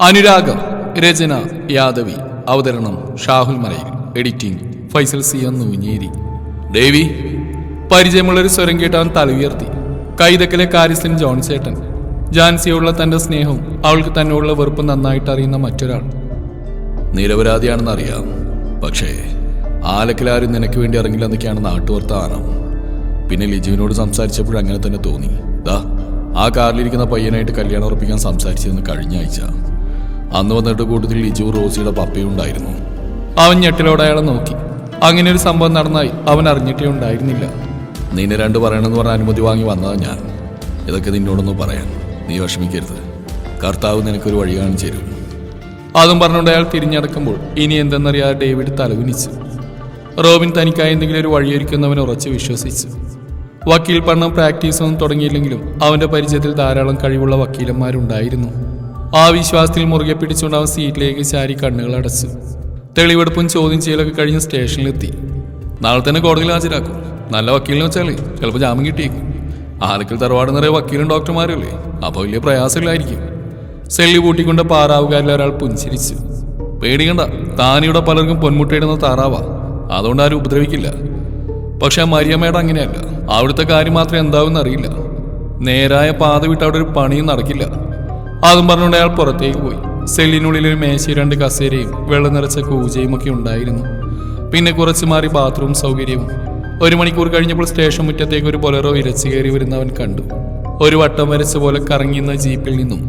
അനുരാഗം രചന യാദവി അവതരണം ഷാഹുൽ മലയിൽ എഡിറ്റിംഗ് ഫൈസൽ സി എന്നു നൂഞ്ഞേരി. ദേവി പരിചയമുള്ളൊരു സ്വരം കേട്ട് അവൻ തല ഉയർത്തി. കൈതക്കലെ കാരിസൻ ജോൺ ചേട്ടൻ. ജാൻസിയോടുള്ള തന്റെ സ്നേഹവും അവൾക്ക് തന്നോടുള്ള വെറുപ്പ് നന്നായിട്ട് അറിയുന്ന മറ്റൊരാൾ. നിരപരാധിയാണെന്ന് അറിയാം പക്ഷേ ആലക്കിലാരും നിനക്ക് വേണ്ടി ഇറങ്ങില്ലെന്നൊക്കെയാണ് നാട്ടുവർത്താനം. പിന്നെ ലിജുവിനോട് സംസാരിച്ചപ്പോൾ അങ്ങനെ തന്നെ തോന്നി. ദാ ആ കാറിലിരിക്കുന്ന പയ്യനായിട്ട് കല്യാണം ഉറപ്പിക്കാൻ സംസാരിച്ചിരുന്നു കഴിഞ്ഞ ആഴ്ച. അന്ന് വന്നിട്ട് കൂട്ടത്തിൽ ലിജു റോസിയുടെ പപ്പയും ഉണ്ടായിരുന്നു. അവൻ ഞെട്ടിലോടെ അയാളെ നോക്കി. അങ്ങനെ ഒരു സംഭവം നടന്നായി അവൻ അറിഞ്ഞിട്ടേ ഉണ്ടായിരുന്നില്ല. നിന്നെ രണ്ട് പറയണമെന്ന് പറഞ്ഞ അനുമതി വാങ്ങി വന്നതാണ് ഞാൻ. ഇതൊക്കെ നിന്നോടൊന്നും പറയാൻ. നീ വിഷമിക്കരുത്. കർത്താവ് നിനക്കൊരു വഴി കാണിച്ചു തരും. അതും പറഞ്ഞുകൊണ്ട് അയാൾ തിരിഞ്ഞടക്കുമ്പോൾ ഇനി എന്തെന്നറിയാതെ ഡേവിഡ് തലകുനിച്ചു റോബിൻ തനിക്കായി എന്തെങ്കിലും ഒരു വഴിയൊരുക്കുന്നവൻ ഉറച്ച് വിശ്വസിച്ചു. വക്കീൽ പഠനം പ്രാക്ടീസ് ഒന്നും തുടങ്ങിയില്ലെങ്കിലും അവന്റെ പരിചയത്തിൽ ധാരാളം കഴിവുള്ള വക്കീലന്മാരുണ്ടായിരുന്നു. ആ വിശ്വാസത്തിൽ മുറുകെ പിടിച്ചുകൊണ്ട് അവൻ സീറ്റിലേക്ക് ചാരി കണ്ണുകൾ അടച്ചു. തെളിവെടുപ്പും ചോദ്യം ചെയ്യലൊക്കെ കഴിഞ്ഞ് സ്റ്റേഷനിലെത്തി. നാളെ തന്നെ കോടതിയിൽ ഹാജരാക്കും. നല്ല വക്കീലിനെ വെച്ചാൽ ചിലപ്പോൾ ജാമ്യം കിട്ടിയേക്കും. ആലക്കൽ തറവാട് നിറയെ വക്കീലും ഡോക്ടർമാരല്ലേ അപ്പോൾ വലിയ പ്രയാസമില്ലായിരിക്കും. സെല്ലി പൂട്ടിക്കൊണ്ട് പാറാവുകാരിൽ ഒരാൾ പുഞ്ചിരിച്ചു. പേടിക്കണ്ട താനിവിടെ പലർക്കും പൊന്മുട്ടയിടുന്ന താറാവാ. അതുകൊണ്ട് ആരും ഉപദ്രവിക്കില്ല. പക്ഷെ മരിയമ്മയുടെ അങ്ങനെയല്ല. അവിടുത്തെ കാര്യം മാത്രം എന്താവും അറിയില്ല നേരായ പാത വിട്ട് അവിടെ ഒരു പണിയും നടക്കില്ല. അതും പറഞ്ഞുകൊണ്ട് അയാൾ പുറത്തേക്ക് പോയി. സെല്ലിനുള്ളിൽ ഒരു മേശയും രണ്ട് കസേരയും വെള്ളം നിറച്ച കൂജയും ഒക്കെ ഉണ്ടായിരുന്നു. പിന്നെ കുറച്ച് മാറി ബാത്റൂം സൗകര്യവും. ഒരു മണിക്കൂർ കഴിഞ്ഞപ്പോൾ സ്റ്റേഷൻ മുറ്റത്തേക്ക് ഒരു ബൊലറോ ഇരച്ചു കയറി വരുന്നവൻ കണ്ടു. ഒരു വട്ടം വരച്ച പോലെ കറങ്ങിയുന്ന ജീപ്പിൽ നിന്നും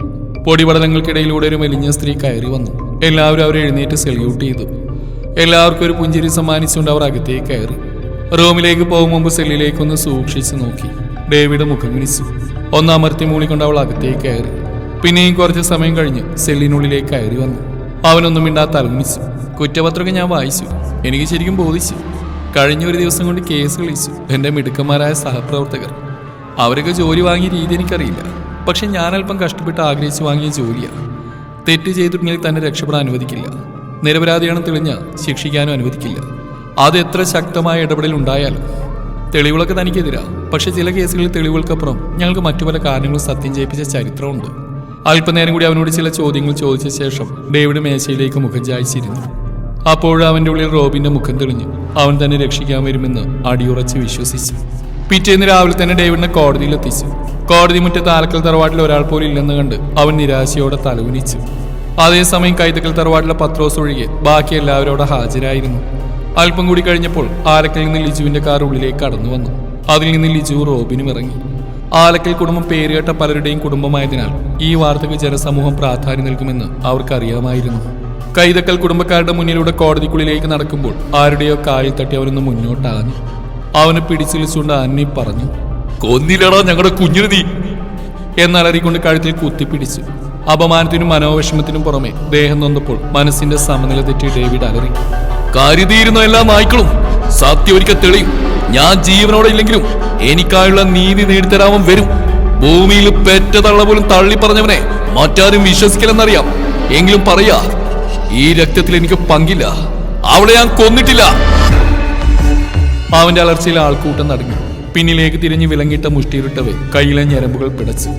പൊടിപടലങ്ങൾക്കിടയിലൂടെ ഒരു മെലിഞ്ഞ സ്ത്രീ കയറി വന്നു. എല്ലാവരും അവരെ എഴുന്നേറ്റ് സെല്യൂട്ട് ചെയ്തു. എല്ലാവർക്കും ഒരു പുഞ്ചിരി സമ്മാനിച്ചുകൊണ്ട് അവർ അകത്തേക്ക് കയറി. റൂമിലേക്ക് പോകും മുമ്പ് സെല്ലിലേക്ക് ഒന്ന് സൂക്ഷിച്ചു നോക്കി. ഡേവിഡ് മുഖം വിളിച്ചു ഒന്ന് അമർത്തി മൂളിക്കൊണ്ട് അവൾ അകത്തേക്ക് കയറി. പിന്നെയും കുറച്ച് സമയം കഴിഞ്ഞ് സെല്ലിനുള്ളിലേക്ക് കയറി വന്നു. അവനൊന്നും മിണ്ടാത്ത അലമിച്ചു കുറ്റപത്രമൊക്കെ ഞാൻ വായിച്ചു. എനിക്ക് ശരിക്കും ബോധിച്ചു. കഴിഞ്ഞ ഒരു ദിവസം കൊണ്ട് കേസ് കളിച്ചു എന്റെ മിടുക്കന്മാരായ സഹപ്രവർത്തകർ. അവരൊക്കെ ജോലി വാങ്ങിയ രീതി എനിക്കറിയില്ല. പക്ഷെ ഞാൻ അല്പം കഷ്ടപ്പെട്ട് ആഗ്രഹിച്ചു വാങ്ങിയ ജോലിയാണ്. തെറ്റ് ചെയ്തിട്ടുണ്ടെങ്കിൽ തന്നെ രക്ഷപ്പെടാൻ അനുവദിക്കില്ല. നിരപരാധിയാണെന്ന് തെളിഞ്ഞ ശിക്ഷിക്കാനും അനുവദിക്കില്ല. അത് എത്ര ശക്തമായ ഇടപെടൽ ഉണ്ടായാലും തെളിവുകളൊക്കെ തനിക്കെതിരാ. പക്ഷെ ചില കേസുകളിൽ തെളിവുകൾക്കപ്പുറം ഞങ്ങൾക്ക് മറ്റു പല കാരണങ്ങളും സത്യം ചെയ്യിപ്പിച്ച ചരിത്രമുണ്ട്. അല്പനേരം കൂടി അവനോട് ചില ചോദ്യങ്ങൾ ചോദിച്ച ശേഷം ഡേവിഡ് മേശയിലേക്ക് മുഖം ചായച്ചിരുന്നു. അപ്പോഴും അവന്റെ ഉള്ളിൽ റോബിന്റെ മുഖം തെളിഞ്ഞു. അവൻ തന്നെ രക്ഷിക്കാൻ വരുമെന്ന് അടിയുറച്ച് വിശ്വസിച്ചു. പിറ്റേന്ന് രാവിലെ തന്നെ ഡേവിഡിനെ കോടതിയിൽ എത്തിച്ചു. കോടതി മുറ്റത്ത് ആലക്കൽ തറവാട്ടിൽ ഒരാൾ പോലും ഇല്ലെന്ന് കണ്ട് അവൻ നിരാശയോടെ തലകുനിച്ചു. അതേസമയം കൈതക്കൽ തറവാട്ടിലെ പത്രോസ് ഒഴികെ ബാക്കി എല്ലാവരോടെ ഹാജരായിരുന്നു. അല്പം കൂടി കഴിഞ്ഞപ്പോൾ ആലക്കലിൽ നിന്ന് ലിജുവിന്റെ കാർ ഉള്ളിലേക്ക് കടന്നു വന്നു. അതിൽ നിന്ന് ലിജു റോബിനും ഇറങ്ങി. ആലക്കൽ കുടുംബം പേരുകേട്ട പലരുടെയും കുടുംബമായതിനാൽ ഈ വാർത്തയ്ക്ക് ജനസമൂഹം പ്രാധാന്യം നൽകുമെന്ന് അവർക്കറിയാമായിരുന്നു കൈതക്കൽ കുടുംബക്കാരുടെ മുന്നിലൂടെ കോടതിക്കുള്ളിലേക്ക് നടക്കുമ്പോൾ ആരുടെയോ കാലിൽ തട്ടി അവനൊന്ന് മുന്നോട്ടാഞ്ഞു അവനെ പിടിച്ചിലിച്ചുകൊണ്ട് അന്നി പറഞ്ഞു കൊന്നില്ലടാ ഞങ്ങളുടെ കുഞ്ഞിന് നീ. എന്നലറിക്കൊണ്ട് കഴുത്തിൽ കുത്തിപ്പിടിച്ചു അപമാനത്തിനും മനോവിഷമത്തിനും പുറമെ ദേഹം നൊന്നപ്പോൾ മനസ്സിന്റെ സമനില തെറ്റി ഡേവിഡ് അലറി കരുതിയിരുന്ന എല്ലാ നായ്ക്കളും സത്യം ഒരിക്കൽ തെളിയും. ഞാൻ ജീവനോടെ ഇല്ലെങ്കിലും എനിക്കായുള്ള നീതി നേടിത്തരാമൻ വരും. ഭൂമിയിൽ പെറ്റ തള്ള പോലും തള്ളി പറഞ്ഞവനെ മറ്റാരും വിശ്വസിക്കില്ലെന്നറിയാം. എങ്കിലും പറയാ ഈ രക്തത്തിൽ എനിക്ക് പങ്കില്ല. അവളെ ഞാൻ കൊന്നിട്ടില്ല. അവന്റെ അലർച്ചയിൽ ആൾക്കൂട്ടം നടങ്ങി. പിന്നിലേക്ക് തിരിഞ്ഞ് വിലങ്ങിട്ട മുഷ്ടിയിരുട്ടവേ കയ്യിലെ ഞരമ്പുകൾ പിടച്ചു.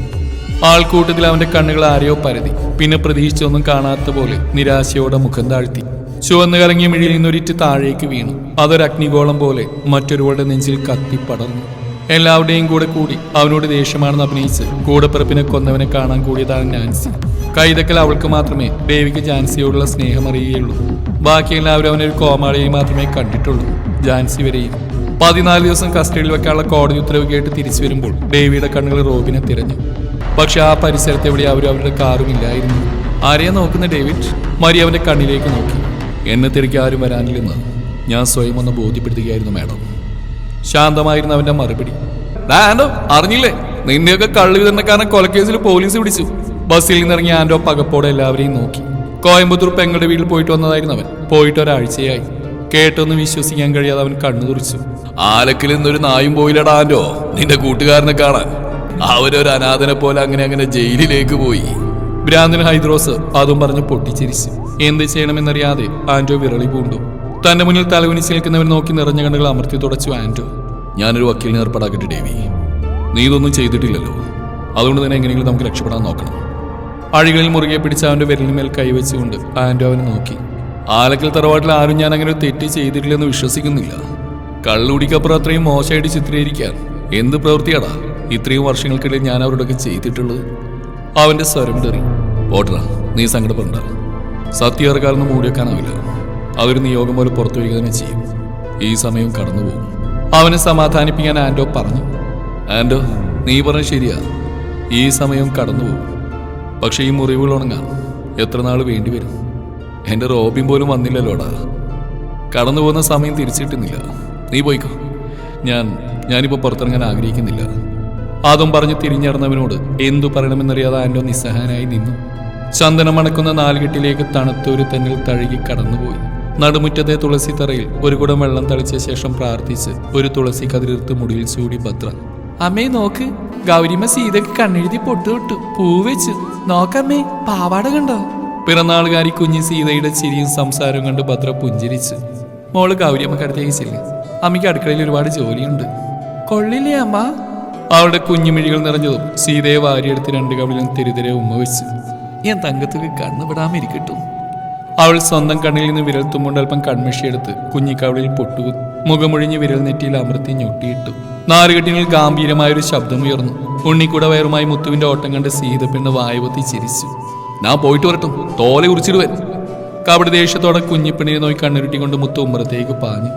ആൾക്കൂട്ടത്തിൽ അവന്റെ കണ്ണുകൾ ആരെയോ പരതി. പിന്നെ പ്രതീക്ഷിച്ചൊന്നും കാണാത്ത പോലെ നിരാശയോടെ മുഖം താഴ്ത്തി. ചുവന്നു കലങ്ങിയ മിഴിയിൽ നിന്നൊരിറ്റ് താഴേക്ക് വീണു. അതൊരു അഗ്നിഗോളം പോലെ മറ്റൊരുവളുടെ നെഞ്ചിൽ കത്തിപ്പടർന്നു എല്ലാവരുടെയും കൂടെ കൂടി അവനോട് ദേഷ്യമാണെന്ന് അഭിനയിച്ച് കൂടെപ്പിറപ്പിനെ കൊന്നവനെ കാണാൻ കൂടിയതാണ് നാൻസി. കൈതക്കൽ അവൾക്ക് മാത്രമേ ദേവിക്ക് ജാൻസിയോടുള്ള സ്നേഹം അറിയുകയുള്ളൂ. ബാക്കി എല്ലാവരും അവനൊരു കോമാളിയെ മാത്രമേ കണ്ടിട്ടുള്ളൂ. ജാൻസി വരെയും. പതിനാല് ദിവസം കസ്റ്റഡിയിൽ വെക്കാനുള്ള കോടതി ഉത്തരവ് കേട്ട് തിരിച്ചു വരുമ്പോൾ ദേവിയുടെ കണ്ണുകൾ റോബിനെ തിരഞ്ഞു. പക്ഷെ ആ പരിസരത്ത് എവിടെ അവരും അവരുടെ കാറും ഇല്ലായിരുന്നു. ആരെയാ നോക്കുന്ന ഡേവിഡ്? മരി അവന്റെ കണ്ണിലേക്ക് നോക്കി. എന്നെ തിരികെ ആരും വരാനില്ലെന്ന് ഞാൻ സ്വയം ഒന്ന് ബോധ്യപ്പെടുത്തുകയായിരുന്നു മാഡം. ശാന്തമായിരുന്നു അവന്റെ മറുപടി. "ഡാ ആൻഡോ അറിഞ്ഞില്ലേ? നിന്നെയൊക്കെ വിതരണക്കാരൻ കൊലക്കേസിൽ പോലീസ് പിടിച്ചു. ബസ്സിൽ നിന്നിറങ്ങിയ ആൻഡോ പകപ്പോടെ എല്ലാവരെയും നോക്കി. കോയമ്പത്തൂർ പെങ്ങളുടെ വീട്ടിൽ പോയിട്ട് വന്നതായിരുന്നു അവൻ. പോയിട്ട് ഒരാഴ്ചയായി. കേട്ടൊന്നും വിശ്വസിക്കാൻ കഴിയാതെ അവൻ കണ്ണു തുറിച്ചു. ആലക്കിൽ നിന്നൊരു നായും പോയില്ലടാ ആൻഡോ നിന്റെ കൂട്ടുകാരനെ കാണാൻ. അവരൊരു അനാഥനെ പോലെ അങ്ങനെ അങ്ങനെ ജയിലിലേക്ക് പോയി. ഭ്രാന്തൻ ഹൈദ്രോസ് അതും പറഞ്ഞ് പൊട്ടിച്ചിരിച്ചു. എന്ത് ചെയ്യണമെന്നറിയാതെ ആൻഡോ വിരളി പൂണ്ടു. തന്റെ മുന്നിൽ തലകുനിച്ച് നിൽക്കുന്നവൻ നോക്കി നിറഞ്ഞ കണ്ണുകൾ അമർത്തി തുടച്ചു ആൻഡോ ഞാനൊരു വക്കീലിനെ ഏർപ്പാടാക്കട്ടെ ഡേവി. നീ ഇതൊന്നും ചെയ്തിട്ടില്ലല്ലോ. അതുകൊണ്ട് തന്നെ എങ്ങനെയെങ്കിലും നമുക്ക് രക്ഷപ്പെടാൻ നോക്കണം. അഴികളിൽ മുറുകെ പിടിച്ച് അവന്റെ വിരലിന്മേൽ കൈവച്ചുകൊണ്ട് ആൻഡോ അവനെ നോക്കി. ആലക്കൽ തറവാട്ടിൽ ആരും ഞാൻ അങ്ങനെ തെറ്റ് ചെയ്തിട്ടില്ലെന്ന് വിശ്വസിക്കുന്നില്ല. കള്ളുടിക്കപ്പുറം അത്രയും മോശമായിട്ട് ചിത്രീകരിക്കാൻ എന്ത് പ്രവൃത്തിയാടാ? ഇത്രയും വർഷങ്ങൾക്കിടയിൽ ഞാൻ അവരോടൊക്കെ ചെയ്തിട്ടുള്ളത്? അവന്റെ സ്വരം തെറി. ഓട്ടറ നീ സങ്കടപ്പെടണ്ട. സത്യം മൂടിയേക്കാനാവില്ല മൂടിവെക്കാനാവില്ല അതൊരു നിയോഗം പോലെ പുറത്തു വരിക തന്നെ ചെയ്യും. ഈ സമയം കടന്നുപോകും അവനെ സമാധാനിപ്പിക്കാൻ ആൻഡോ പറഞ്ഞു. ആൻഡോ നീ പറഞ്ഞ ശരിയാ. ഈ സമയം കടന്നുപോകും പക്ഷെ ഈ മുറിവുകൾ ഉണങ്ങാൻ എത്ര നാൾ വേണ്ടിവരും എന്റെ റോബിൻ പോലും വന്നില്ലല്ലോടാ. കടന്നു പോകുന്ന സമയം തിരിച്ചിട്ടുന്നില്ല. നീ പോയിക്കോ. ഞാൻ ഞാനിപ്പോൾ പുറത്തിറങ്ങാൻ ആഗ്രഹിക്കുന്നില്ല. അതും പറഞ്ഞ് തിരിഞ്ഞടന്നവനോട് എന്തു പറയണമെന്നറിയാതെ ആൻഡോ നിസ്സഹാനായി നിന്നു. ചന്ദനം മണക്കുന്ന നാലുകെട്ടിലേക്ക് തണുത്തൊരു തന്നിൽ തഴുകി കടന്നുപോയി. നടുമുറ്റത്തെ തുളസി തറയിൽ ഒരു കുടം വെള്ളം തളിച്ച ശേഷം പ്രാർത്ഥിച്ച് ഒരു തുളസി കതിരിർത്ത് മുടിയിൽ ചൂടി ഭദ്ര അമ്മേ നോക്ക്. ഗൗരിമ സീതക്ക് കണ്ണെഴുതി പൊട്ടുവിട്ടു പൂവെച്ച് നോക്കമ്മേ പാവാട കണ്ടോ? പിറന്നാളുകാരി കുഞ്ഞി സീതയുടെ ചിരിയും സംസാരവും കണ്ട് ഭദ്ര പുഞ്ചിരിച്ച്. മോൾ ഗൗരിയമ്മക്കടുത്തേക്ക് ചെല്ല്. അമ്മയ്ക്ക് അടുക്കളയിൽ ഒരുപാട് ജോലിയുണ്ട്. കൊള്ളില്ലേ അമ്മ? അവളുടെ കുഞ്ഞുമിഴികൾ നിറഞ്ഞതും സീതയെ വാരിയെടുത്ത് രണ്ട് കവിളിലും തിരിതിരെ ഉമ്മ വെച്ച് ഞാൻ തങ്കത്തേക്ക് കണ്ണുപെടാമിരിക്കട്ടു അവൾ സ്വന്തം കണ്ണിൽ നിന്ന് വിരൽ തുമ്മുണ്ട് അല്പം കൺമിഷിയെടുത്ത് കുഞ്ഞിക്കവളിൽ പൊട്ടു മുഖമൊഴിഞ്ഞ് വിരൽ നെറ്റിയിൽ അമർത്തി ഞൊട്ടിയിട്ടു. നാലുകെട്ടിനിൽ ഗാംഭീരമായൊരു ശബ്ദമുയർന്നു ഉണ്ണിക്കൂട വയറുമായി മുത്തുവിന്റെ ഓട്ടം കണ്ട് സീത സീതപ്പെണ്ണ് വായുവത്തി ചിരിച്ചു. ഞാൻ പോയിട്ട് വരട്ടും തോലെ വരും കബഡി ദേഷ്യത്തോടെ കുഞ്ഞിപ്പെണ്ണിനെ നോക്കി കണ്ണുരുട്ടിക്കൊണ്ട് മുത്തു ഉമ്മറത്തേക്ക് പാഞ്ഞു.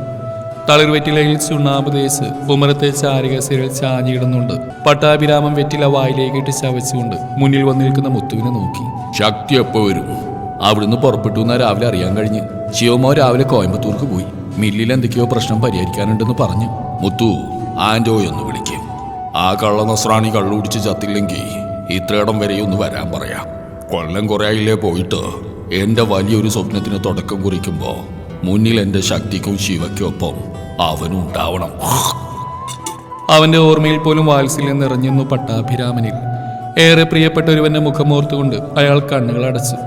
തളിർവെറ്റിലയിൽ വെറ്റിലയിൽ തേച്ച് ഉമ്മറത്തെ സിരൽ ചാഞ്ഞിടുന്നുണ്ട് പട്ടാഭിരാമം വെറ്റില വായിലേക്കിട്ട് ചവച്ചുകൊണ്ട് മുന്നിൽ വന്നിരിക്കുന്ന മുത്തുവിനെ നോക്കി. ശക്തി എപ്പോ വരും? അവിടുന്ന് പുറപ്പെട്ടു എന്നാ രാവിലെ അറിയാൻ കഴിഞ്ഞ്. ശിവമോ രാവിലെ കോയമ്പത്തൂർക്ക് പോയി. മില്ലിൽ എന്തൊക്കെയോ പ്രശ്നം പരിഹരിക്കാനുണ്ടെന്ന് പറഞ്ഞു. മുത്തു ആൻഡോയെ ഒന്ന് വിളിക്കും. ആ കള്ള നസ്രാണി കള്ളു കുടിച്ച് ചത്തില്ലെങ്കിൽ ഇത്രയിടം വരെ ഒന്ന് വരാൻ പറയാം. കൊല്ലം കുറേ ആയില്ലേ പോയിട്ട്? എന്റെ വലിയൊരു സ്വപ്നത്തിന് തുടക്കം കുറിക്കുമ്പോ മുന്നിൽ എന്റെ ശക്തിക്കും ശിവയ്ക്കും ഒപ്പം അവനും ഉണ്ടാവണം അവന്റെ ഓർമ്മയിൽ പോലും വാത്സല്യം നിറഞ്ഞിരുന്നു പട്ടാഭിരാമനിൽ. ഏറെ പ്രിയപ്പെട്ട ഒരുവന്റെ മുഖമോർത്തുകൊണ്ട് അയാൾ കണ്ണുകൾ അടച്ചു.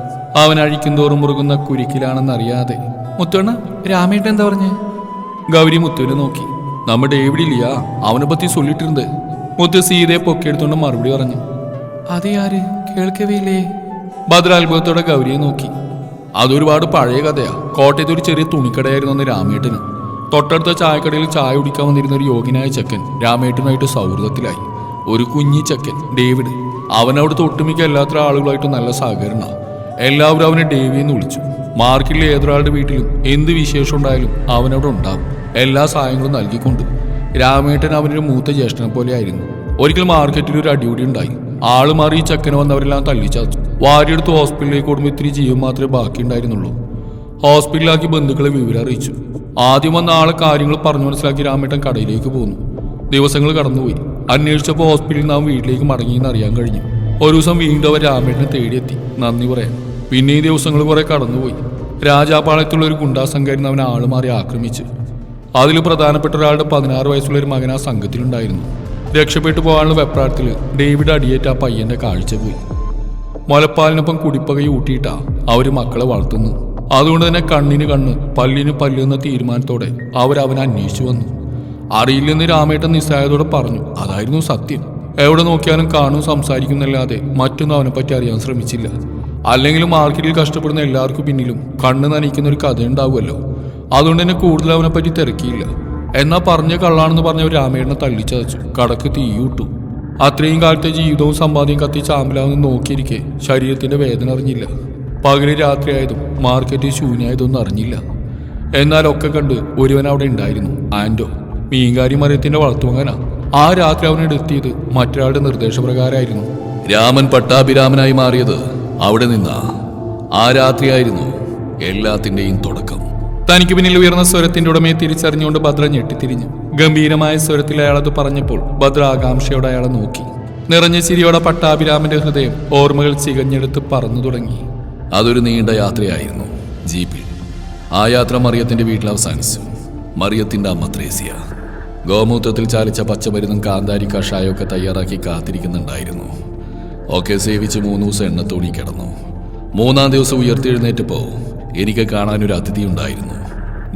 അവൻ അഴിക്കുന്തോറും മുറുകുന്ന കുരിക്കിലാണെന്നറിയാതെ മുത്തുവണ്ണ രാമേട്ടൻ എന്താ പറഞ്ഞേ? ഗൗരി മുത്തുവിനെ നോക്കി. നമ്മുടെ എവിടെയില്ല അവനെ പറ്റി ചൊല്ലിട്ടിരുന്നത് മുത്ത് സീതയെ പൊക്കിയെടുത്തുകൊണ്ട് മറുപടി പറഞ്ഞു. അതെ ആര്? കേൾക്കവേയില്ലേ ഭദ്രാത്ഭുതത്തോടെ ഗൗരിയെ നോക്കി. അതൊരുപാട് പഴയ കഥയാ. കോട്ടയത്ത് ഒരു ചെറിയ തുണിക്കടയായിരുന്നു അന്ന് രാമേട്ടന്. തൊട്ടടുത്ത ചായക്കടയിൽ ചായ കുടിക്കാൻ വന്നിരുന്ന ഒരു യോഗിനായ ചെക്കൻ രാമേട്ടനുമായിട്ട് സൗഹൃദത്തിലായി. ഒരു കുഞ്ഞി ചെക്കൻ ഡേവിഡ്. അവനവിടുത്തെ ഒട്ടുമിക്ക എല്ലാത്തരം ആളുകളായിട്ട് നല്ല സഹകരണ. എല്ലാവരും അവനെ ഡേവി എന്ന് വിളിച്ചു. മാർക്കറ്റിലെ ഏതൊരാളുടെ വീട്ടിലും എന്ത് വിശേഷം ഉണ്ടായാലും അവനവിടെ ഉണ്ടാവും. എല്ലാ സഹായങ്ങളും നൽകിക്കൊണ്ട്. രാമേട്ടൻ അവനൊരു മൂത്ത ജ്യേഷ്ഠനെ പോലെയായിരുന്നു ഒരിക്കൽ മാർക്കറ്റിൽ ഒരു അടിപിടി ഉണ്ടായി. ആൾ മാറി ഈ ചെക്കന് വന്നവരെല്ലാം തല്ലിച്ചാച്ചു. വാരിയെടുത്ത് ഹോസ്പിറ്റലിലേക്ക് ഓടുമ്പോൾ ഇത്തിരി ജീവൻ മാത്രമേ ബാക്കി ഉണ്ടായിരുന്നുള്ളൂ ഹോസ്പിറ്റലിലാക്കി ബന്ധുക്കളെ വിവരം അറിയിച്ചു. ആദ്യം വന്ന ആളെ കാര്യങ്ങൾ പറഞ്ഞു മനസ്സിലാക്കി രാമേട്ടൻ കടയിലേക്ക് പോന്നു. ദിവസങ്ങൾ കടന്നുപോയി. അന്വേഷിച്ചപ്പോൾ ഹോസ്പിറ്റലിൽ അവൻ വീട്ടിലേക്ക് മടങ്ങിയെന്ന് അറിയാൻ കഴിഞ്ഞു. ഒരു ദിവസം വീണ്ടും അവർ രാമേട്ടനെ തേടിയെത്തി. നന്ദി പറയാം പിന്നെ ഈ ദിവസങ്ങൾ കുറെ കടന്നുപോയി. രാജാപാളയത്തുള്ള ഒരു ഗുണ്ടാസംഘായിരുന്നു അവനെ ആൾ മാറി ആക്രമിച്ചു. അതിൽ പ്രധാനപ്പെട്ട ഒരാളുടെ പതിനാറ് വയസ്സുള്ള ഒരു മകൻ ആ സംഘത്തിലുണ്ടായിരുന്നു. രക്ഷപ്പെട്ടു പോകാനുള്ള വെപ്രാളത്തിൽ ഡേവിഡ് അടിയേറ്റ് ആ പയ്യന്റെ കാഴ്ച പോയി. മുലപ്പാലിനൊപ്പം കുടിപ്പകை ഊട്ടിയിട്ടാ അവർ മക്കളെ വളർത്തുന്നു. അതുകൊണ്ട് തന്നെ കണ്ണിന് കണ്ണ് പല്ലിന് പല്ല് എന്ന തീരുമാനത്തോടെ അവരവനെ അന്വേഷിച്ചു വന്നു. അറിയില്ലെന്ന് രാമേട്ടൻ നിസ്സായതോടെ പറഞ്ഞു അതായിരുന്നു സത്യം. എവിടെ നോക്കിയാലും കാണും സംസാരിക്കുന്നല്ലാതെ മറ്റൊന്നും അവനെ പറ്റി അറിയാൻ ശ്രമിച്ചില്ല. അല്ലെങ്കിലും മാർക്കറ്റിൽ കഷ്ടപ്പെടുന്ന എല്ലാവർക്കും പിന്നിലും കണ്ണ് നനയ്ക്കുന്ന ഒരു കഥ ഉണ്ടാവുമല്ലോ. അതുകൊണ്ട് തന്നെ കൂടുതൽ അവനെപ്പറ്റി പറ്റി തിരക്കിയില്ല. എന്നാ പറഞ്ഞ കള്ളാണെന്ന് പറഞ്ഞ രാമേട്ടനെ തള്ളിച്ചതച്ചു കടക്ക് തീയിട്ടു അത്രയും കാലത്തെ ജീവിതവും സമ്പാദ്യം കത്തി ചാമ്പലാവെന്ന് നോക്കിയിരിക്കെ. ശരീരത്തിന്റെ വേദന അറിഞ്ഞില്ല. പകൽ രാത്രിയായതും മാർക്കറ്റ് ശൂന്യായതൊന്നും അറിഞ്ഞില്ല. എന്നാൽ ഒക്കെ കണ്ട് ഒരുവൻ അവിടെ ഉണ്ടായിരുന്നു ആൻഡോ മീൻകാരി മരത്തിന്റെ വളർത്തുവങ്ങനാ ആ രാത്രി അവനെ എടുത്തിയത് മറ്റൊരാളുടെ നിർദ്ദേശപ്രകാരമായിരുന്നു. രാമൻ പട്ടാഭിരാമനായി മാറിയത് അവിടെ നിന്നാ. ആ രാത്രിയായിരുന്നു എല്ലാത്തിന്റെയും തുടക്കം. തനിക്ക് പിന്നിൽ ഉയർന്ന സ്വരത്തിന്റെ ഉടമയെ തിരിച്ചറിഞ്ഞുകൊണ്ട് ഭദ്ര ഞെട്ടിത്തിരിഞ്ഞു. ഗംഭീരമായ സ്വരത്തിൽ അയാളത് പറഞ്ഞപ്പോൾ ഭദ്ര ആകാംക്ഷയോടെ അയാളെ നോക്കി. നിറഞ്ഞ ചിരിയോടെ പട്ടാഭിരാമന്റെ ഹൃദയം ഓർമ്മകൾ ചികഞ്ഞെടുത്ത് പറന്നു തുടങ്ങി. അതൊരു നീണ്ട യാത്രയായിരുന്നു ജീപ്പിൽ. ആ യാത്ര മറിയത്തിന്റെ വീട്ടിൽ അവസാനിച്ചു. മറിയത്തിന്റെ അമ്മ ത്രേസ്യ. ഗോമൂത്രത്തിൽ ചാലിച്ച പച്ചമരുന്നും കാന്താരി കഷായമൊക്കെ തയ്യാറാക്കി കാത്തിരിക്കുന്നുണ്ടായിരുന്നു. ഒക്കെ സേവിച്ച് മൂന്ന് ദിവസം എണ്ണത്തോണി കിടന്നു. മൂന്നാം ദിവസം ഉയർത്തെഴുന്നേറ്റപ്പോ എനിക്ക് ഒരു അതിഥി ഉണ്ടായിരുന്നു.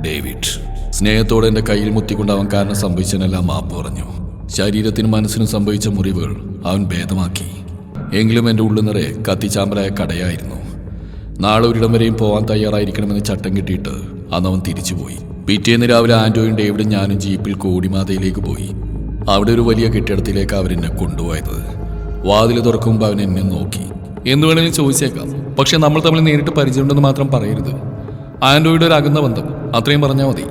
ഡേവിഡ്. സ്നേഹത്തോടെ എന്റെ കയ്യിൽ മുത്തിക്കൊണ്ട് അവൻ കാരണം സംഭവിച്ചതിനെല്ലാം മാപ്പ് പറഞ്ഞു. ശരീരത്തിനും മനസ്സിനും സംഭവിച്ച മുറിവുകൾ അവൻ ഭേദമാക്കി. എങ്കിലും എന്റെ ഉള്ളു നിറയെ കത്തിച്ചാമ്പലായ കടയായിരുന്നു. നാളെ ഒരിടം വരെയും പോകാൻ തയ്യാറായിരിക്കണമെന്ന് ചട്ടം കിട്ടിയിട്ട് അന്ന് അവൻ തിരിച്ചുപോയി. പിറ്റേന്ന് രാവിലെ ആന്റോയും ഡേവിഡും ഞാനും ജീപ്പിൽ കോടിമാതയിലേക്ക് പോയി. അവിടെ ഒരു വലിയ കെട്ടിടത്തിലേക്ക് അവരെന്നെ കൊണ്ടുപോയത്. വാതിൽ തുറക്കുമ്പോൾ അവൻ എന്നെ നോക്കി. എന്ന് വേണമെങ്കിലും ചോദിച്ചേക്കാം. പക്ഷെ നമ്മൾ തമ്മിൽ നേരിട്ട് പരിചയമുണ്ടെന്ന് മാത്രം പറയരുത്. ആൻഡ്രോയിഡ് ഒരു അകന്ന ബന്ധം. അത്രയും പറഞ്ഞാൽ മതി.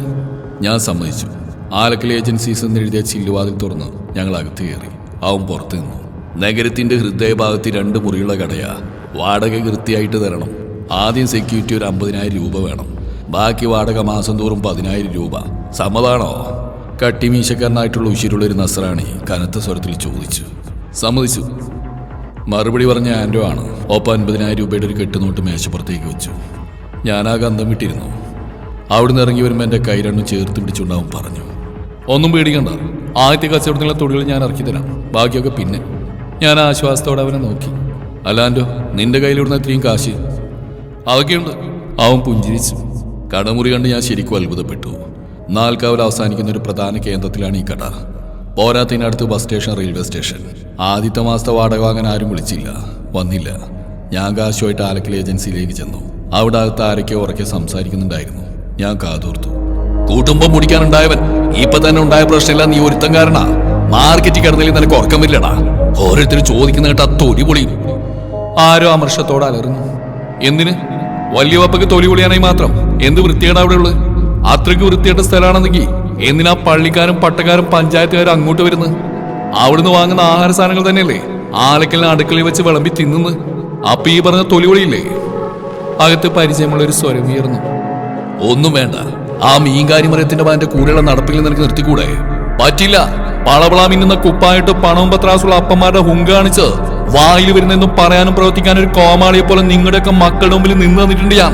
ഞാൻ സമ്മതിച്ചു. ആലക്കൽ ഏജൻസീസ് എന്ന് എഴുതിയ ചില്ലുവാതിൽ തുറന്ന് ഞങ്ങൾ അകത്ത് കയറി. അവൻ പുറത്തു നിന്നു. നഗരത്തിന്റെ ഹൃദയഭാഗത്ത് രണ്ട് മുറിയുള്ള കടയാ. വാടക കൃത്യമായിട്ട് തരണം. ആദ്യം സെക്യൂരിറ്റി ഒരു അമ്പതിനായിരം രൂപ വേണം. ബാക്കി വാടക മാസം തോറും പതിനായിരം രൂപ. സമ്മതാണോ? കട്ടിമീശക്കാരനായിട്ടുള്ള ഉശിരുള്ള ഒരു നസറാണി കനത്ത സ്വരത്തിൽ ചോദിച്ചു. സമ്മതിച്ചു. മറുപടി പറഞ്ഞ ആൻഡോ ആണ്. ഒപ്പം അൻപതിനായിരം രൂപയുടെ ഒരു കെട്ടുനോട്ട് മേശപ്പുറത്തേക്ക് വെച്ചു. ഞാൻ അന്തം വിട്ടിരുന്നു അവിടുന്ന് ഇറങ്ങി വരുമ്പോൾ എന്റെ കൈ രണ്ടും ചേർത്ത് പിടിച്ചുണ്ടാവും പറഞ്ഞു. ഒന്നും പേടിക്കണ്ട. ആദ്യത്തെ കച്ചവടത്തിലുള്ള തൊഴിൽ ഞാൻ ഇറക്കി തരാം. ബാക്കിയൊക്കെ പിന്നെ. ഞാൻ ആശ്വാസത്തോടെ അവനെ നോക്കി. അല്ലാണ്ടോ നിന്റെ കയ്യിലിടുന്ന ഇത്രയും കാശ്? അതൊക്കെയുണ്ട്. അവൻ പുഞ്ചിരിച്ചു. കടമുറി കണ്ട് ഞാൻ ശരിക്കും അത്ഭുതപ്പെട്ടു. നാൽക്കാവൽ അവസാനിക്കുന്ന ഒരു പ്രധാന കേന്ദ്രത്തിലാണ് ഈ കട. പോരാത്തതിനടുത്ത് ബസ് സ്റ്റേഷൻ റെയിൽവേ സ്റ്റേഷൻ. ആദ്യത്തെ മാസത്തെ വാടക വാങ്ങാൻ ആരും വിളിച്ചില്ല. വന്നില്ല. ഞാൻ കാശുമായിട്ട് ആലക്കൽ ഏജൻസിയിലേക്ക് ചെന്നു. അവിടെ അകത്ത് ആരൊക്കെ ഉറക്കെ സംസാരിക്കുന്നുണ്ടായിരുന്നു. ഞാൻ കാതൂർത്തു. കൂട്ടുമ്പം മുടിക്കാനുണ്ടായവൻ ഇപ്പൊ തന്നെ ഉണ്ടായ പ്രശ്നമില്ല നീ ഒരുത്തം കാരണ. മാർക്കറ്റിൽ കിടന്നില്ല നിനക്ക് ഉറക്കം വരില്ലടാ ഓരോരുത്തർ ചോദിക്കുന്ന കേട്ടാ തൊലി പൊളിയും ആരോ അമർഷത്തോടെ അലറുന്നു. എന്തിന്? വലിയ വപ്പക്ക് തൊലി പൊളിയാനായി മാത്രം. എന്ത് വൃത്തിയാണ് അവിടെ ഉള്ളത് അത്രയ്ക്ക് വൃത്തിയായിട്ട സ്ഥലമാണെന്നെങ്കിൽ എന്തിനാ പള്ളിക്കാരും പട്ടക്കാരും പഞ്ചായത്തുകാരും അങ്ങോട്ട് വരുന്നത് അവിടുന്ന് വാങ്ങുന്ന ആഹാര സാധനങ്ങൾ തന്നെയല്ലേ? ആലക്കലിന് അടുക്കളയിൽ വെച്ച് വിളമ്പി തിന്നുന്നത് അപ്പൊ ഈ പറഞ്ഞ തൊലിവളിയില്ലേ അകത്ത് പരിചയമുള്ള ഒരു സ്വരം ഉയർന്നു. ഒന്നും വേണ്ട. ആ മീൻകാരി മരത്തിന്റെ പാന്റെ കൂടെയുള്ള നടപ്പിൽ നിനക്ക് നിർത്തിക്കൂടെ? പറ്റില്ല. പളവളാ മിന്നുന്ന കുപ്പായിട്ട് പണവും പത്രാസുള്ള അപ്പന്മാരുടെ ഹുങ്ക കാണിച്ച് വായിൽ വരുന്നെന്നും പറയാനും പ്രവർത്തിക്കാനും ഒരു കോമാളിയെ പോലെ നിങ്ങളുടെയൊക്കെ മക്കളുടെ മുമ്പിൽ നിന്ന് തന്നിട്ടുണ്ട് ഞാൻ.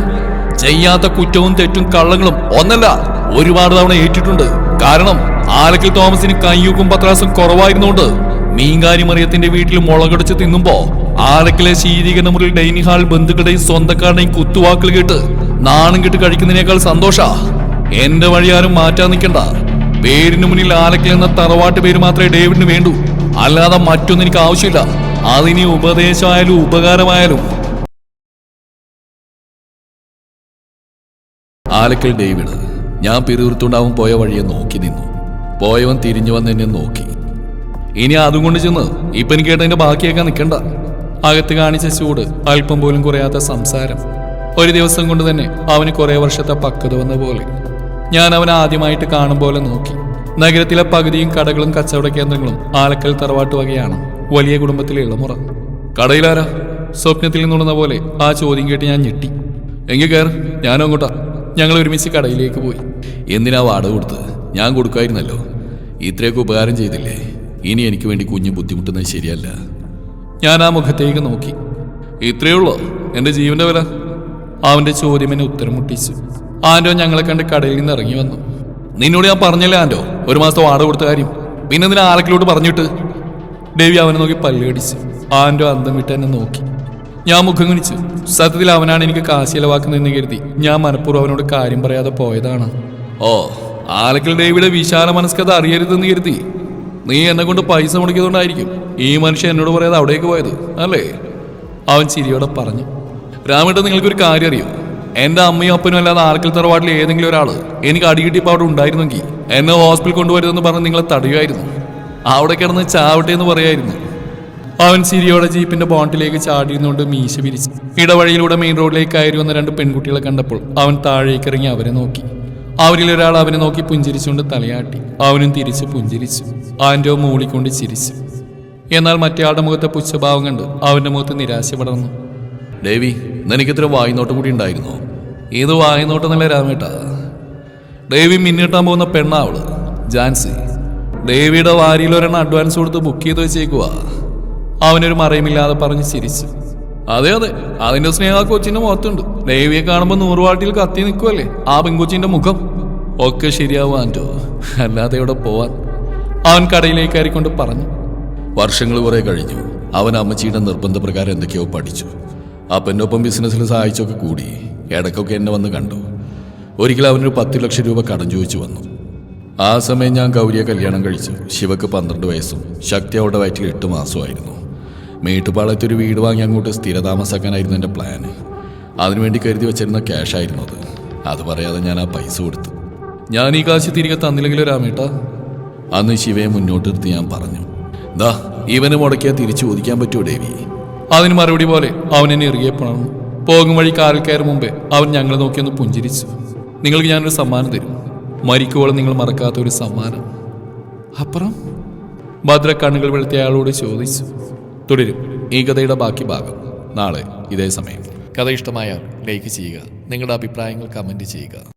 ചെയ്യാത്ത കുറ്റവും തെറ്റും കള്ളങ്ങളും ഒന്നല്ല. ഒരുപാട് തവണ ഏറ്റിട്ടുണ്ട്. കാരണം ആലക്കൽ തോമസിന് കയ്യൂക്കും പത്രാസും കുറവായിരുന്നുകൊണ്ട് മീങ്കാരി മറിയത്തിന്റെ വീട്ടിൽ മുളകടിച്ച് തിന്നുമ്പോ ആലക്കിലെ ശീതീകരണ മുറിയിൽ ഡൈനിങ് ഹാൾ ബന്ധുക്കളുടെയും സ്വന്തക്കാരുടെയും കുത്തുവാക്കുകൾ കേട്ട് നാണം കെട്ട് കഴിക്കുന്നതിനേക്കാൾ സന്തോഷ. എന്റെ വഴി ആരും മാറ്റാൻ നിൽക്കണ്ട. പേരിന് മുന്നിൽ ആലക്കൽ എന്ന തറവാട്ട് പേര് മാത്രമേ ഡേവിഡിന് വേണ്ടു. അല്ലാതെ മറ്റൊന്നും എനിക്ക് ആവശ്യമില്ല. അതിനി ഉപദേശമായാലും ഉപകാരമായാലും. ആലക്കൽ ഡേവിഡ്. ഞാൻ പിറുവിറുത്തുണ്ടാവും പോയ വഴിയെ നോക്കി നിന്നു. പോയവൻ തിരിഞ്ഞു വന്ന് എന്നെ നോക്കി. ഇനി അതും കൊണ്ട് ചെന്ന് ഇപ്പൊ എനിക്ക് കേട്ടതിന്റെ ബാക്കിയേക്കാൻ നിൽക്കണ്ട അകത്ത് കാണിച്ച ചൂട് അല്പം പോലും കുറയാത്ത സംസാരം. ഒരു ദിവസം കൊണ്ട് തന്നെ അവന് കുറെ വർഷത്തെ പക്വത വന്ന പോലെ. ഞാൻ അവൻ ആദ്യമായിട്ട് കാണും പോലെ നോക്കി. നഗരത്തിലെ പകുതിയും കടകളും കച്ചവട കേന്ദ്രങ്ങളും ആലക്കൽ തറവാട്ട് വകയാണ് വലിയ കുടുംബത്തിലെ ഇളമുറ. കടയിലാരാ? സ്വപ്നത്തിൽ നിന്നുണർന്ന പോലെ ആ ചോദ്യം കേട്ട് ഞാൻ ഞെട്ടി. എങ്കിൽ കയർ ഞാനും അങ്ങോട്ടാ. ഞങ്ങൾ ഒരുമിച്ച് കടയിലേക്ക് പോയി. എന്തിനാ വാടക കൊടുത്ത് ഞാൻ കൊടുക്കായിരുന്നല്ലോ. ഇത്രയൊക്കെ ഉപകാരം ചെയ്തില്ലേ? ഇനി എനിക്ക് വേണ്ടി കുഞ്ഞ് ബുദ്ധിമുട്ടുന്നത് ശരിയല്ല. ഞാൻ ആ മുഖത്തേക്ക് നോക്കി. ഇത്രയേ ഉള്ളോ? എന്റെ ജീവന്റെ വില? അവന്റെ ചോദ്യം എന്നെ ഉത്തരം മുട്ടിച്ചു ആൻഡോ ഞങ്ങളെ കണ്ട് കടയിൽ നിന്ന് ഇറങ്ങി വന്നു. നിന്നോട് ഞാൻ പറഞ്ഞല്ലേ ആൻഡോ ഒരു മാസം വാടക കൊടുത്ത കാര്യം. പിന്നെ നിന്നെ ആലക്കിലോട്ട് പറഞ്ഞിട്ട്? ദേവി അവനെ നോക്കി പല്ലുകടിച്ചു ആൻഡോ അന്തം വിട്ട് എന്നെ നോക്കി. ഞാൻ മുഖം കുനിച്ചു. സത്യത്തിൽ അവനാണ് എനിക്ക് കാശ് ചെലവാക്കുന്നതെന്ന് കരുതി. ഞാൻ മനഃപൂർവം അവനോട് കാര്യം പറയാതെ പോയതാണ്. ഓ ആലക്കൽ ഡേവിയുടെ വിശാല മനസ്കത അറിയരുതെന്ന് കരുതി. നീ എന്നെ കൊണ്ട് പൈസ മുടക്കിയതുകൊണ്ടായിരിക്കും ഈ മനുഷ്യൻ എന്നോട് പറയാതെ അവിടേക്ക് പോയത് അല്ലേ? അവൻ ചിരിയോടെ പറഞ്ഞു. രാമേട്ട നിങ്ങൾക്കൊരു കാര്യം അറിയോ? എന്റെ അമ്മയും അപ്പനും അല്ലാതെ ആലക്കൽ തറവാട്ടിൽ ഏതെങ്കിലും ഒരാൾ എനിക്ക് അടികിട്ടിയപ്പോൾ അവിടെ ഉണ്ടായിരുന്നെങ്കിൽ എന്നെ ഹോസ്പിറ്റൽ കൊണ്ടുവരുതെന്ന് പറഞ്ഞ് നിങ്ങളെ തടയുമായിരുന്നു. അവിടെ കിടന്ന് ചാവട്ടെ എന്ന് പറയായിരുന്നു. അവൻ സിരിയോടെ ജീപ്പിന്റെ ബോണ്ടിലേക്ക് ചാടിയിരുന്നുകൊണ്ട് മീശ വിരിച്ചു ഇടവഴിയിലൂടെ മെയിൻ റോഡിലേക്ക് കയറി വന്ന രണ്ട് പെൺകുട്ടികളെ കണ്ടപ്പോൾ അവൻ താഴേക്ക് ഇറങ്ങി അവരെ നോക്കി. അവരിൽ ഒരാൾ അവനെ നോക്കി പുഞ്ചിരിച്ചുകൊണ്ട് തലയാട്ടി. അവനും തിരിച്ച് പുഞ്ചിരിച്ചു. ആന്റോ മൂളിക്കൊണ്ട് ചിരിച്ചു. എന്നാൽ മറ്റേയാളുടെ മുഖത്തെ പുച്ഛഭാവം കണ്ട് അവന്റെ മുഖത്ത് നിരാശ പടർന്നു. ദേവി നിനക്കിത്ര വായ്നോട്ടം കൂടി ഉണ്ടായിരുന്നു. ഇത് വായ്നോട്ടം നല്ല രാമേട്ടാ? ദേവി മിന്നിട്ടാൻ പോകുന്ന പെണ്ണാവൾ ജാൻസി ദേവിയുടെ വാരിയിൽ ഒരെണ്ണം അഡ്വാൻസ് കൊടുത്ത് ബുക്ക് ചെയ്ത് വെച്ചേക്കുവാ. അവനൊരു മറയുമില്ലാതെ പറഞ്ഞ് ചിരിച്ചു. അതെ അതെ. അതിന്റെ സ്നേഹ കൊച്ചിന്റെ മുഖത്തുണ്ട്. ദേവിയെ കാണുമ്പോൾ നൂറുവാട്ടിൽ കത്തി നിൽക്കുമല്ലേ ആ പെൺകൊച്ചിന്റെ മുഖം. ഒക്കെ ശരിയാവും ആന്റോ അല്ലാതെ ഇവിടെ പോവാൻ? അവൻ കടയിലേക്ക് കയറിക്കൊണ്ട് പറഞ്ഞു. വർഷങ്ങൾ കുറെ കഴിഞ്ഞു. അവൻ അമ്മച്ചിയുടെ നിർബന്ധപ്രകാരം എന്തൊക്കെയോ പഠിച്ചു. അപ്പന്റെ ഒപ്പം ബിസിനസ്സിൽ സഹായിച്ചൊക്കെ കൂടി. ഇടയ്ക്കൊക്കെ എന്നെ വന്ന് കണ്ടു. ഒരിക്കൽ അവനൊരു പത്ത് ലക്ഷം രൂപ കടം ചോദിച്ചു വന്നു. ആ സമയം ഞാൻ ഗൗരിയെ കല്യാണം കഴിച്ചു. ശിവക്ക് പന്ത്രണ്ട് വയസ്സും ശക്തി അവളുടെ വയറ്റിൽ എട്ട് മാസമായിരുന്നു മേട്ടുപാളയത്ത് ഒരു വീട് വാങ്ങി അങ്ങോട്ട് സ്ഥിരതാമസാക്കാനായിരുന്നു എന്റെ പ്ലാന് അതിനുവേണ്ടി കരുതി വെച്ചിരുന്ന ക്യാഷായിരുന്നു അത്. അത് പറയാതെ ഞാൻ ആ പൈസ കൊടുത്തു. ഞാൻ ഈ കാശ് തിരികെ തന്നില്ലെങ്കിലോ രാമേട്ടാ? അന്ന് ശിവയെ മുന്നോട്ട് നിർത്തി ഞാൻ പറഞ്ഞു. ദാ ഇവന് മുടക്കിയാൽ തിരിച്ചു ചോദിക്കാൻ പറ്റുമോ ദേവി? അതിന് മറുപടി പോലെ അവൻ എന്നെ ഇറുകിയപ്പോഴാണ് പോകും വഴി കാറിൽ കയറും മുമ്പേ അവൻ ഞങ്ങളെ നോക്കിയൊന്ന് പുഞ്ചിരിച്ചു. നിങ്ങൾക്ക് ഞാനൊരു സമ്മാനം തരും. മരിക്കുവോളം നിങ്ങൾ മറക്കാത്ത ഒരു സമ്മാനം. അപ്പുറം? ഭദ്ര കണ്ണുകൾ വെളുത്തിയ അയാളോട് ചോദിച്ചു. തുടരും. ഈ കഥയുടെ ബാക്കി ഭാഗം നാളെ ഇതേ സമയം. കഥ ഇഷ്ടമായാൽ ലൈക്ക് ചെയ്യുക. നിങ്ങളുടെ അഭിപ്രായങ്ങൾ കമന്റ് ചെയ്യുക.